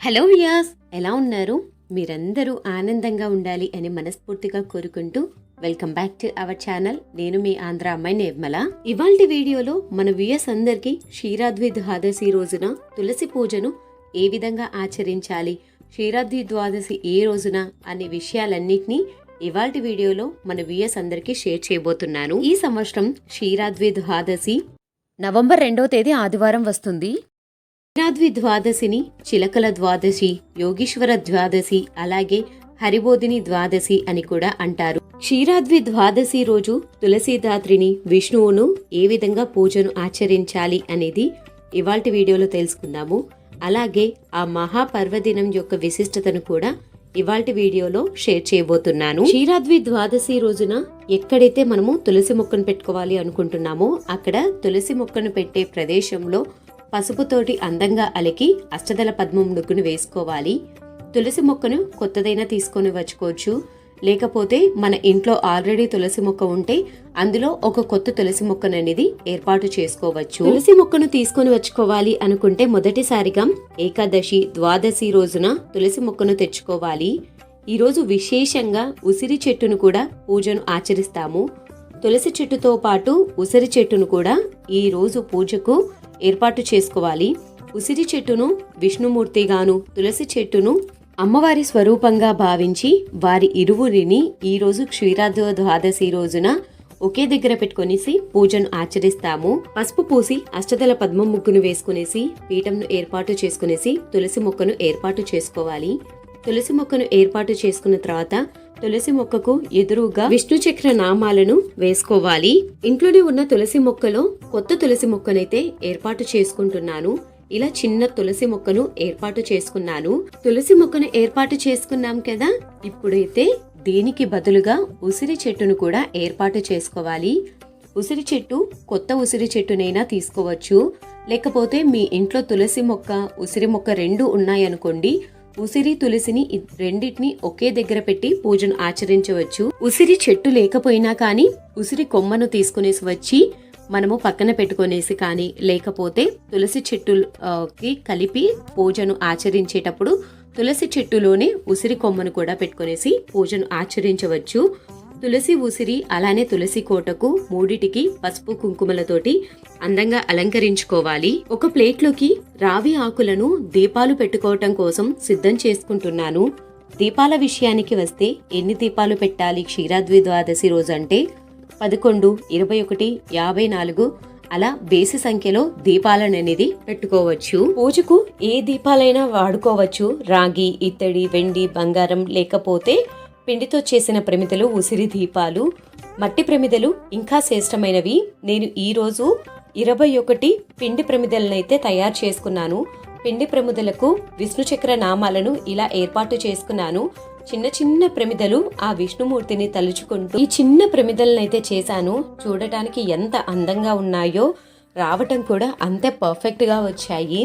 Hello వియాస్ ఎలా ఉన్నారు? మీరందరూ ఆనందంగా ఉండాలి అని మనస్ఫూర్తిగా కోరుకుంటూ welcome back to our channel. నేను మీ ఆంధ్ర అమ్మాయి నిర్మల. ఇవాల్టి వీడియోలో మన వియస్ అందరికీ క్షీరాద్వి ద్వాదశి రోజున తులసి పూజను ఏ విధంగా ఆచరించాలి క్షీరాద్వి ద్వాదశి ఏ రోజున అనే విషయాలన్నింటినీ ఇవాల్టి వీడియోలో మన వియస్ అందరికీ షేర్ చేయబోతున్నాను. ఈ సంవత్సరం క్షీరాద్వి ద్వాదశి నవంబర్ రెండో తేదీ ఆదివారం వస్తుంది. క్షీరాద్వి ద్వాదశిని చిలకల ద్వాదశి యోగీశ్వర ద్వాదశి అలాగే హరిబోధిని ద్వాదశి అని కూడా అంటారు. క్షీరాద్వి ద్వాదశి రోజు తులసీదాత్రిని విష్ణువును ఏ విధంగా పూజను ఆచరించాలి అనేది ఇవాల్టి వీడియోలో తెలుసుకుందాము. అలాగే ఆ మహాపర్వదినం యొక్క విశిష్టతను కూడా ఇవాల్టి వీడియోలో షేర్ చేయబోతున్నాను. క్షీరాద్వి ద్వాదశి రోజున ఎక్కడైతే మనము తులసి మొక్కను పెట్టుకోవాలి అనుకుంటున్నామో అక్కడ తులసి మొక్కను పెట్టే ప్రదేశంలో పసుపుతోటి అందంగా అలికి అష్టదల పద్మం ముగ్గును వేసుకోవాలి. తులసి మొక్కను కొత్తదైనా తీసుకొని వచ్చుకోవచ్చు. లేకపోతే మన ఇంట్లో ఆల్రెడీ తులసి మొక్క ఉంటే అందులో ఒక కొత్త తులసి మొక్కను అనేది ఏర్పాటు చేసుకోవచ్చు. తులసి మొక్కను తీసుకొని వచ్చుకోవాలి అనుకుంటే మొదటిసారిగా ఏకాదశి ద్వాదశి రోజున తులసి మొక్కను తెచ్చుకోవాలి. ఈరోజు విశేషంగా ఉసిరి చెట్టును కూడా పూజను ఆచరిస్తాము. తులసి చెట్టుతో పాటు ఉసిరి చెట్టును కూడా ఈరోజు పూజకు ఏర్పాటు చేసుకోవాలి. ఉసిరి చెట్టును విష్ణుమూర్తిగాను తులసి చెట్టును అమ్మవారి స్వరూపంగా భావించి వారి ఇరువురిని ఈరోజు క్షీరాధ ద్వాదశి రోజున ఒకే దగ్గర పెట్టుకొనేసి పూజను ఆచరిస్తాము. పసుపు పూసి అష్టదల పద్మ ముగ్గును వేసుకునేసి పీఠంను ఏర్పాటు చేసుకునేసి తులసి మొక్కను ఏర్పాటు చేసుకోవాలి. తులసి మొక్కను ఏర్పాటు చేసుకున్న తర్వాత తులసి మొక్కకు ఎదురుగా విష్ణు చక్ర నామాలను వేసుకోవాలి. ఇంట్లోనే ఉన్న తులసి మొక్కలో కొత్త తులసి మొక్కనైతే ఏర్పాటు చేసుకుంటున్నాను. ఇలా చిన్న తులసి మొక్కను ఏర్పాటు చేసుకున్నాను. తులసి మొక్కను ఏర్పాటు చేసుకున్నాం కదా? ఇప్పుడైతే దీనికి బదులుగా ఉసిరి చెట్టును కూడా ఏర్పాటు చేసుకోవాలి. ఉసిరి చెట్టు కొత్త ఉసిరి చెట్టునైనా తీసుకోవచ్చు. లేకపోతే మీ ఇంట్లో తులసి మొక్క ఉసిరి మొక్క రెండు ఉన్నాయనుకోండి ఉసిరి తులసిని ఇ- రెండిటిని ఒకే దగ్గర పెట్టి పూజను ఆచరించవచ్చు. ఉసిరి చెట్టు లేకపోయినా కానీ ఉసిరి కొమ్మను తీసుకునేసి వచ్చి మనము పక్కన పెట్టుకునేసి కానీ లేకపోతే తులసి చెట్టుకి కలిపి పూజను ఆచరించేటప్పుడు తులసి చెట్టులోనే ఉసిరి కొమ్మను కూడా పెట్టుకునేసి పూజను ఆచరించవచ్చు. తులసి ఉసిరి అలానే తులసి కోటకు మూడిటికి పసుపు కుంకుమలతోటి అందంగా అలంకరించుకోవాలి. ఒక ప్లేట్లోకి రావి ఆకులను దీపాలు పెట్టుకోవటం కోసం సిద్ధం చేసుకుంటున్నాను. దీపాల విషయానికి వస్తే ఎన్ని దీపాలు పెట్టాలి క్షీరాద్వి ద్వాదశి రోజు అంటే పదకొండు ఇరవై ఒకటి యాభై నాలుగు అలా బేసి సంఖ్యలో దీపాలను అనేది పెట్టుకోవచ్చు. పూజకు ఏ దీపాలైనా వాడుకోవచ్చు. రాగి ఇత్తడి వెండి బంగారం లేకపోతే పిండితో చేసిన ప్రమిదలు ఉసిరి దీపాలు మట్టి ప్రమిదలు ఇంకా శ్రేష్టమైనవి. నేను ఈరోజు ఇరవై ఒకటి పిండి ప్రమిదలనైతే తయారు చేసుకున్నాను. పిండి ప్రమిదలకు విష్ణు చక్ర నామాలను ఇలా ఏర్పాటు చేసుకున్నాను. చిన్న చిన్న ప్రమిదలు ఆ విష్ణుమూర్తిని తలుచుకుంటూ ఈ చిన్న ప్రమిదలనైతే చేశాను. చూడటానికి ఎంత అందంగా ఉన్నాయో రావటం కూడా అంతే పర్ఫెక్ట్గా వచ్చాయి.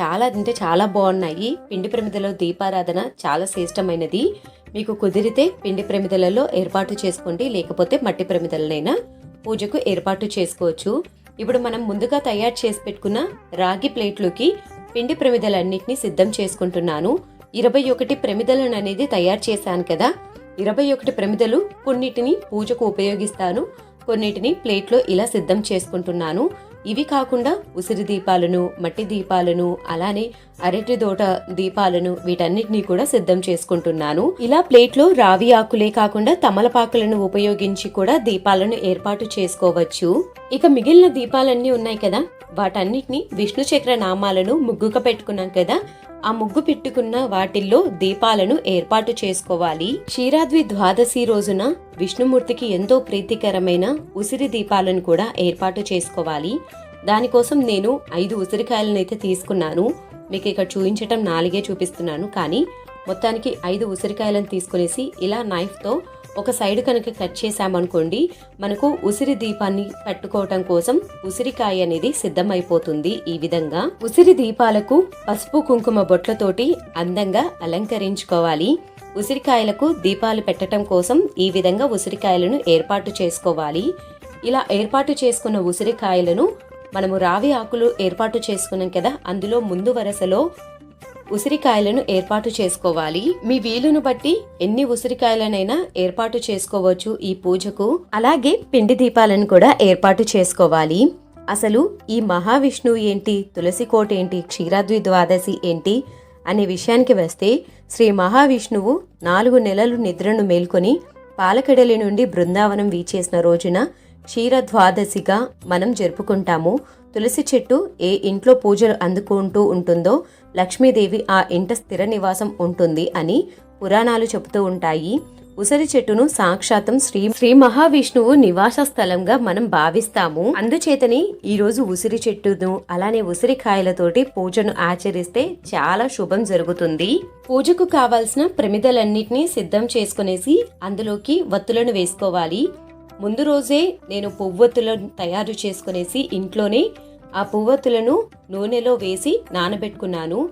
చాలా అంటే చాలా బాగున్నాయి. పిండి ప్రమిదలో దీపారాధన చాలా శ్రేష్టమైనది. మీకు కుదిరితే పిండి ప్రమిదలలో ఏర్పాటు చేసుకోండి. లేకపోతే మట్టి ప్రమిదలనైనా పూజకు ఏర్పాటు చేసుకోవచ్చు. ఇప్పుడు మనం ముందుగా తయారు చేసి పెట్టుకున్న రాగి ప్లేట్లోకి పిండి ప్రమిదలన్నింటినీ సిద్ధం చేసుకుంటున్నాను. ఇరవై ఒకటి ప్రమిదలను అనేది తయారు చేశాను కదా. ఇరవై ఒకటి ప్రమిదలు కొన్నిటిని పూజకు ఉపయోగిస్తాను. కొన్నిటిని ప్లేట్లో ఇలా సిద్ధం చేసుకుంటున్నాను. ఇవి కాకుండా ఉసిరి దీపాలను మట్టి దీపాలను అలానే అరటి దోట దీపాలను వీటన్నిటిని కూడా సిద్ధం చేసుకుంటున్నాను. ఇలా ప్లేట్లో రావి ఆకులే కాకుండా తమలపాకులను ఉపయోగించి కూడా దీపాలను ఏర్పాటు చేసుకోవచ్చు. ఇక మిగిలిన దీపాలన్నీ ఉన్నాయి కదా. వాటన్నిటిని విష్ణు చక్ర నామాలను ముగ్గుగా పెట్టుకున్నాం కదా. ఆ ముగ్గు పెట్టుకున్న వాటిల్లో దీపాలను ఏర్పాటు చేసుకోవాలి. క్షీరాద్వి ద్వాదశి రోజున విష్ణుమూర్తికి ఎంతో ప్రీతికరమైన ఉసిరి దీపాలను కూడా ఏర్పాటు చేసుకోవాలి. దానికోసం నేను ఐదు ఉసిరికాయలను అయితే తీసుకున్నాను. మీకు ఇక్కడ చూపించటం నాలుగే చూపిస్తున్నాను. కానీ మొత్తానికి ఐదు ఉసిరికాయలను తీసుకునేసి ఇలా నైఫ్తో ఒక సైడ్ కనుక కట్ చేసామనుకోండి మనకు ఉసిరి దీపాన్ని పెట్టుకోవటం కోసం ఉసిరికాయ అనేది సిద్ధమైపోతుంది ఈ విధంగా. ఉసిరి దీపాలకు పసుపు కుంకుమ బొట్లతోటి అందంగా అలంకరించుకోవాలి. ఉసిరికాయలకు దీపాలు పెట్టడం కోసం ఈ విధంగా ఉసిరికాయలను ఏర్పాటు చేసుకోవాలి. ఇలా ఏర్పాటు చేసుకున్న ఉసిరికాయలను మనము రావి ఆకులు ఏర్పాటు చేసుకున్నాం కదా అందులో ముందు వరుసలో ఉసిరికాయలను ఏర్పాటు చేసుకోవాలి. మీ వీలును బట్టి ఎన్ని ఉసిరికాయలనైనా ఏర్పాటు చేసుకోవచ్చు ఈ పూజకు. అలాగే పిండి దీపాలను కూడా ఏర్పాటు చేసుకోవాలి. అసలు ఈ మహావిష్ణువు ఏంటి? తులసి కోట ఏంటి? క్షీరాద్వి ద్వాదశి ఏంటి? అనే విషయానికి వస్తే శ్రీ మహావిష్ణువు నాలుగు నెలలు నిద్రను మేల్కొని పాలకడలి నుండి బృందావనం వీచేసిన రోజున క్షీర ద్వాదశిగా మనం జరుపుకుంటాము. తులసి చెట్టు ఏ ఇంట్లో పూజలు అందుకుంటూ ఉంటుందో లక్ష్మీదేవి ఆ ఇంట స్థిర నివాసం ఉంటుంది అని పురాణాలు చెబుతూ ఉంటాయి. ఉసిరి చెట్టును సాక్షాత్తం శ్రీ శ్రీ మహావిష్ణువు నివాస స్థలంగా మనం భావిస్తాము. అందుచేతని ఈరోజు ఉసిరి చెట్టును అలానే ఉసిరికాయలతోటి పూజను ఆచరిస్తే చాలా శుభం జరుగుతుంది. పూజకు కావాల్సిన ప్రమిదలన్నిటినీ సిద్ధం చేసుకునేసి అందులోకి వత్తులను వేసుకోవాలి. ముందు రోజే నేను పువ్వొత్తులను తయారు చేసుకునేసి ఇంట్లోనే ఆ పువ్వొత్తులను నూనెలో వేసి నానబెట్టుకున్నాను.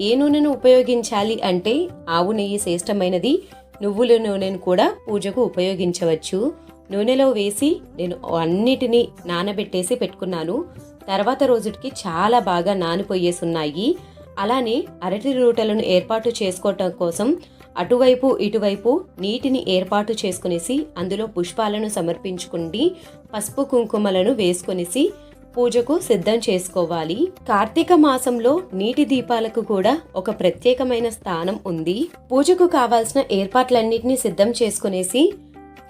ఏ నూనెను ఉపయోగించాలి అంటే ఆవు నెయ్యి శ్రేష్టమైనది. నువ్వుల నూనెను కూడా పూజకు ఉపయోగించవచ్చు. నూనెలో వేసి నేను అన్నిటినీ నానబెట్టేసి పెట్టుకున్నాను. తర్వాత రోజుకి చాలా బాగా నానిపోయేసి ఉన్నాయి అలానే అరటి రూటలను ఏర్పాటు చేసుకోవటం కోసం అటువైపు ఇటువైపు నీటిని ఏర్పాటు చేసుకునేసి అందులో పుష్పాలను సమర్పించుకుని పసుపు కుంకుమలను వేసుకొనేసి పూజకు సిద్ధం చేసుకోవాలి. కార్తీక మాసంలో నీటి దీపాలకు కూడా ఒక ప్రత్యేకమైన స్థానం ఉంది. పూజకు కావాల్సిన ఏర్పాట్లన్నిటినీ సిద్ధం చేసుకునేసి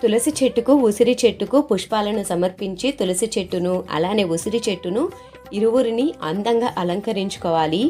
తులసి చెట్టుకు ఉసిరి చెట్టుకు పుష్పాలను సమర్పించి తులసి చెట్టును అలానే ఉసిరి చెట్టును ఇరువురిని అందంగా అలంకరించుకోవాలి.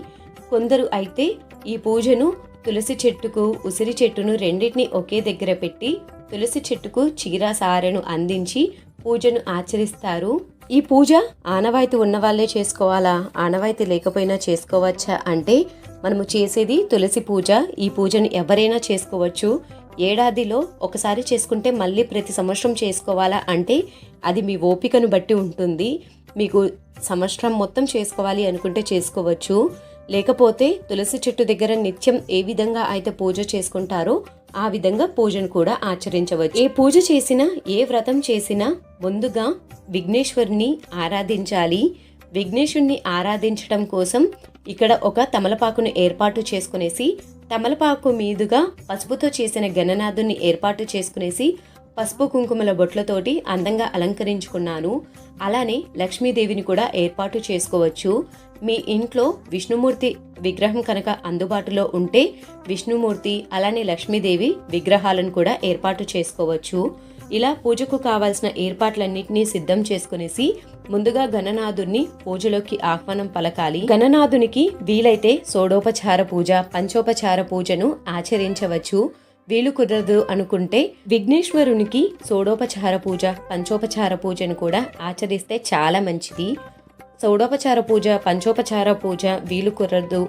కొందరు అయితే ఈ పూజను తులసి చెట్టుకు ఉసిరి చెట్టును రెండింటిని ఒకే దగ్గర పెట్టి తులసి చెట్టుకు చీర సారెను అందించి పూజను ఆచరిస్తారు. ఈ పూజ ఆనవాయితీ ఉన్న వాళ్ళే చేసుకోవాలా? ఆనవాయితీ లేకపోయినా చేసుకోవచ్చా? అంటే మనము చేసేది తులసి పూజ. ఈ పూజను ఎవరైనా చేసుకోవచ్చు. ఏడాదిలో ఒకసారి చేసుకుంటే మళ్ళీ ప్రతి సంవత్సరం చేసుకోవాలా? అంటే అది మీ ఓపికను బట్టి ఉంటుంది. మీకు సంవత్సరం మొత్తం చేసుకోవాలి అనుకుంటే చేసుకోవచ్చు. లేకపోతే తులసి చెట్టు దగ్గర నిత్యం ఏ విధంగా అయితే పూజ చేసుకుంటారో ఆ విధంగా పూజను కూడా ఆచరించవచ్చు. ఏ పూజ చేసినా ఏ వ్రతం చేసినా ముందుగా విఘ్నేశ్వరుని ఆరాధించాలి. విఘ్నేశుణ్ణి ఆరాధించడం కోసం ఇక్కడ ఒక తమలపాకును ఏర్పాటు చేసుకునేసి తమలపాకు మీదుగా పసుపుతో చేసిన గణనాథుని ఏర్పాటు చేసుకునేసి పసుపు కుంకుమల బొట్లతోటి అందంగా అలంకరించుకున్నాను. అలానే లక్ష్మీదేవిని కూడా ఏర్పాటు చేసుకోవచ్చు. మీ ఇంట్లో విష్ణుమూర్తి విగ్రహం కనుక అందుబాటులో ఉంటే విష్ణుమూర్తి అలానే లక్ష్మీదేవి విగ్రహాలను కూడా ఏర్పాటు చేసుకోవచ్చు. ఇలా పూజకు కావాల్సిన ఏర్పాట్లన్నింటినీ సిద్ధం చేసుకునేసి ముందుగా గణనాథుని పూజలోకి ఆహ్వానం పలకాలి. గణనాథునికి వీలైతే సోడోపచార పూజ పంచోపచార పూజను ఆచరించవచ్చు. వీలు కుదరదు అనుకుంటే విఘ్నేశ్వరునికి సోడోపచార పూజ పంచోపచార పూజను కూడా ఆచరిస్తే చాలా మంచిది. సోడోపచార పూజ పంచోపచార పూజ వీలు కుదరదు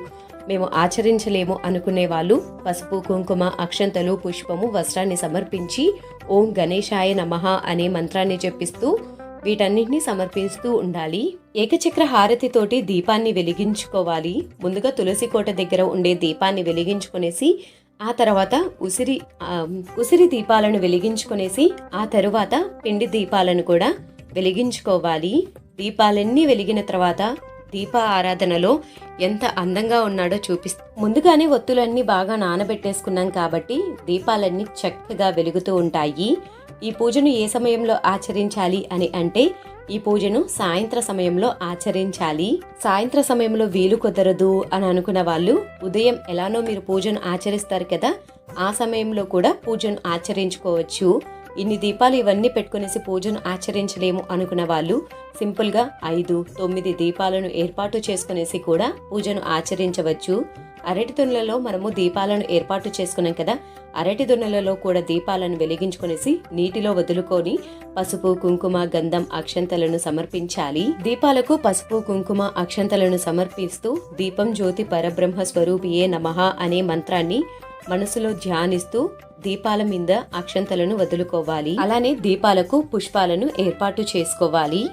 మేము ఆచరించలేము అనుకునే వాళ్ళు పసుపు కుంకుమ అక్షంతలు పుష్పము వస్త్రాన్ని సమర్పించి ఓం గణేశాయ నమః అనే మంత్రాన్ని జపిస్తూ వీటన్నిటిని సమర్పిస్తూ ఉండాలి. ఏకచక్ర హారతితోటి దీపాన్ని వెలిగించుకోవాలి. ముందుగా తులసి కోట దగ్గర ఉండే దీపాన్ని వెలిగించుకునేసి ఆ తర్వాత ఉసిరి ఉసిరి దీపాలను వెలిగించుకునేసి ఆ తరువాత పిండి దీపాలను కూడా వెలిగించుకోవాలి. దీపాలన్నీ వెలిగిన తర్వాత దీప ఆరాధనలో ఎంత అందంగా ఉన్నాడో చూపిస్తా ముందుగానే ఒత్తులన్నీ బాగా నానబెట్టేసుకున్నాం కాబట్టి దీపాలన్నీ చక్కగా వెలుగుతూ ఉంటాయి. ఈ పూజను ఏ సమయంలో ఆచరించాలి అని అంటే ఈ పూజను సాయంత్ర సమయంలో ఆచరించాలి. సాయంత్ర సమయంలో వీలు కుదరదు అని అనుకున్న వాళ్ళు ఉదయం ఎలానో మీరు పూజను ఆచరిస్తారు కదా ఆ సమయంలో కూడా పూజను ఆచరించుకోవచ్చు. ఇన్ని దీపాలు ఇవన్నీ పెట్టుకునేసి పూజను ఆచరించలేము అనుకున్న వాళ్ళు సింపుల్గా ఐదు తొమ్మిది దీపాలను ఏర్పాటు చేసుకునేసి కూడా పూజను ఆచరించవచ్చు. అరటి దున్నలలో మనము దీపాలను ఏర్పాటు చేసుకున్నాం కదా. అరటి దున్నలలో కూడా దీపాలను వెలిగించుకునేసి నీటిలో వదులుకొని పసుపు కుంకుమ గంధం అక్షంతలను సమర్పించాలి. దీపాలకు పసుపు కుంకుమ అక్షంతలను సమర్పిస్తూ దీపం జ్యోతి పరబ్రహ్మ స్వరూపియే నమః అనే మంత్రాన్ని మనసులో ధ్యానిస్తూ దీపాల మీద అక్షంతలను వదులుకోవాలి. అలానే దీపాలకు పుష్పాలను ఏర్పాటు చేసుకోవాలి.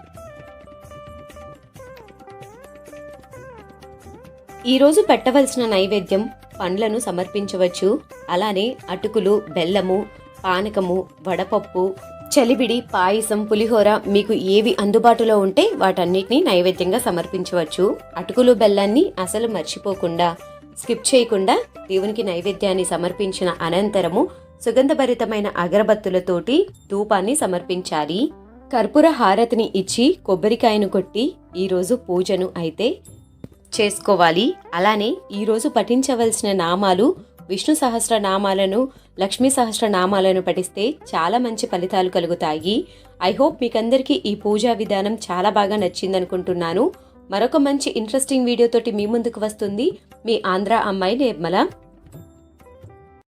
ఈరోజు పెట్టవలసిన నైవేద్యం పండ్లను సమర్పించవచ్చు. అలానే అటుకులు బెల్లము పానకము వడపప్పు చలిబిడి పాయసం పులిహోర మీకు ఏవి అందుబాటులో ఉంటే వాటన్నిటిని నైవేద్యంగా సమర్పించవచ్చు. అటుకులు బెల్లాన్ని అసలు మర్చిపోకుండా స్కిప్ చేయకుండా దేవునికి నైవేద్యాన్ని సమర్పించిన అనంతరము సుగంధభరితమైన అగరబత్తులతోటి ధూపాన్ని సమర్పించాలి. కర్పూర హారతిని ఇచ్చి కొబ్బరికాయను కొట్టి ఈరోజు పూజను అయితే చేసుకోవాలి. అలానే ఈరోజు పఠించవలసిన నామాలు విష్ణు సహస్ర నామాలను లక్ష్మీ సహస్ర నామాలను పఠిస్తే చాలా మంచి ఫలితాలు కలుగుతాయి. ఐ హోప్ మీకందరికీ ఈ పూజా విధానం చాలా బాగా నచ్చిందనుకుంటున్నాను. మరొక మంచి ఇంట్రెస్టింగ్ వీడియోతోటి మీ ముందుకు వస్తుంది. మీ ఆంధ్ర అమ్మాయి నిర్మల.